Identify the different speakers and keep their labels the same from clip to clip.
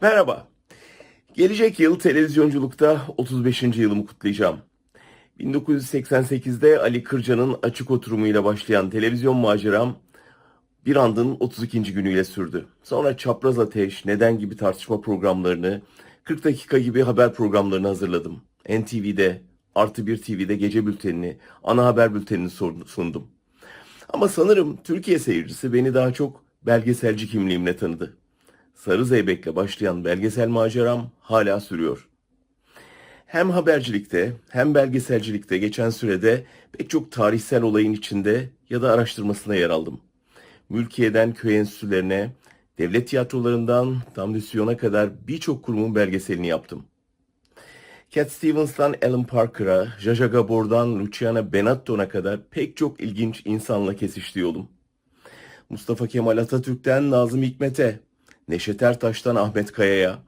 Speaker 1: Merhaba. Gelecek yıl televizyonculukta 35. yılımı kutlayacağım. 1988'de Ali Kırca'nın açık oturumuyla başlayan televizyon maceram bir andın 32. günüyle sürdü. Sonra Çapraz Ateş, Neden gibi tartışma programlarını, 40 dakika gibi haber programlarını hazırladım. NTV'de, Artı Bir TV'de gece bültenini, ana haber bültenini sundum. Ama sanırım Türkiye seyircisi beni daha çok belgeselci kimliğimle tanıdı. Sarı Zeybek'le başlayan belgesel maceram hala sürüyor. Hem habercilikte hem belgeselcilikte geçen sürede pek çok tarihsel olayın içinde ya da araştırmasına yer aldım. Mülkiye'den köy enstitülerine, devlet tiyatrolarından Damlüsyon'a kadar birçok kurumun belgeselini yaptım. Cat Stevens'tan Alan Parker'a, Jaja Gabor'dan Luciana Benatton'a kadar pek çok ilginç insanla kesişti yolum. Mustafa Kemal Atatürk'ten Nazım Hikmet'e, Neşet Ertaş'tan Ahmet Kaya'ya,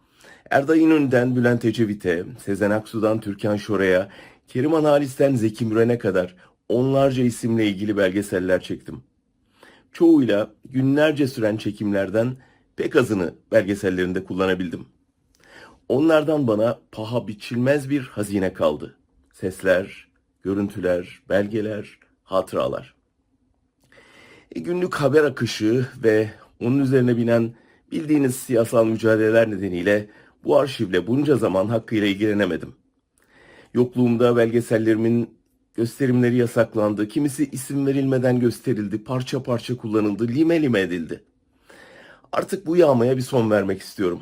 Speaker 1: Erda İnönü'den Bülent Ecevit'e, Sezen Aksu'dan Türkan Şoray'a, Keriman Halis'ten Zeki Müren'e kadar onlarca isimle ilgili belgeseller çektim. Çoğuyla günlerce süren çekimlerden pek azını belgesellerinde kullanabildim. Onlardan bana paha biçilmez bir hazine kaldı. Sesler, görüntüler, belgeler, hatıralar. E, günlük haber akışı ve onun üzerine binen bildiğiniz siyasal mücadeleler nedeniyle bu arşivle bunca zaman hakkıyla ilgilenemedim. Yokluğumda belgesellerimin gösterimleri yasaklandı, kimisi isim verilmeden gösterildi, parça parça kullanıldı, lime lime edildi. Artık bu yağmaya bir son vermek istiyorum.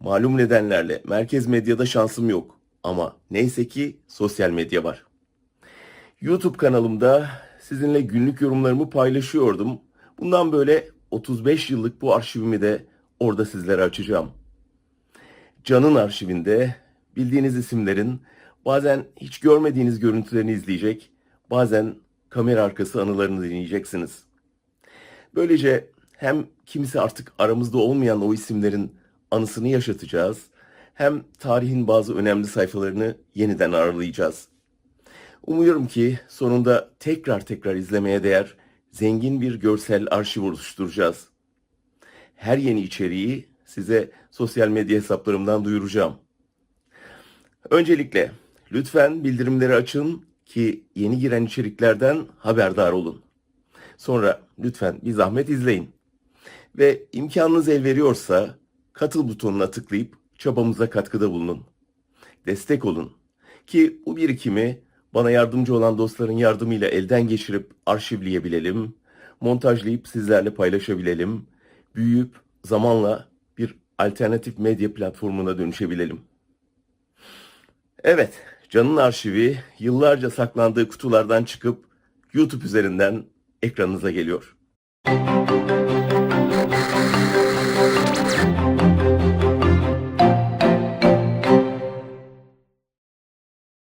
Speaker 1: Malum nedenlerle merkez medyada şansım yok ama neyse ki sosyal medya var. YouTube kanalımda sizinle günlük yorumlarımı paylaşıyordum. Bundan böyle 35 yıllık bu arşivimi de orada sizlere açacağım. Can'ın arşivinde bildiğiniz isimlerin bazen hiç görmediğiniz görüntülerini izleyecek, bazen kamera arkası anılarını dinleyeceksiniz. Böylece hem kimisi artık aramızda olmayan o isimlerin anısını yaşatacağız, hem tarihin bazı önemli sayfalarını yeniden ağırlayacağız. Umuyorum ki sonunda tekrar tekrar izlemeye değer zengin bir görsel arşiv oluşturacağız. Her yeni içeriği size sosyal medya hesaplarımdan duyuracağım. Öncelikle lütfen bildirimleri açın ki yeni giren içeriklerden haberdar olun. Sonra lütfen bir zahmet izleyin. Ve imkanınız el veriyorsa katıl butonuna tıklayıp çabamıza katkıda bulunun. Destek olun ki bu birikimi bana yardımcı olan dostların yardımıyla elden geçirip arşivleyebilelim, montajlayıp sizlerle paylaşabilelim, büyüyüp zamanla bir alternatif medya platformuna dönüşebilelim. Evet, Can'ın arşivi yıllarca saklandığı kutulardan çıkıp YouTube üzerinden ekranınıza geliyor.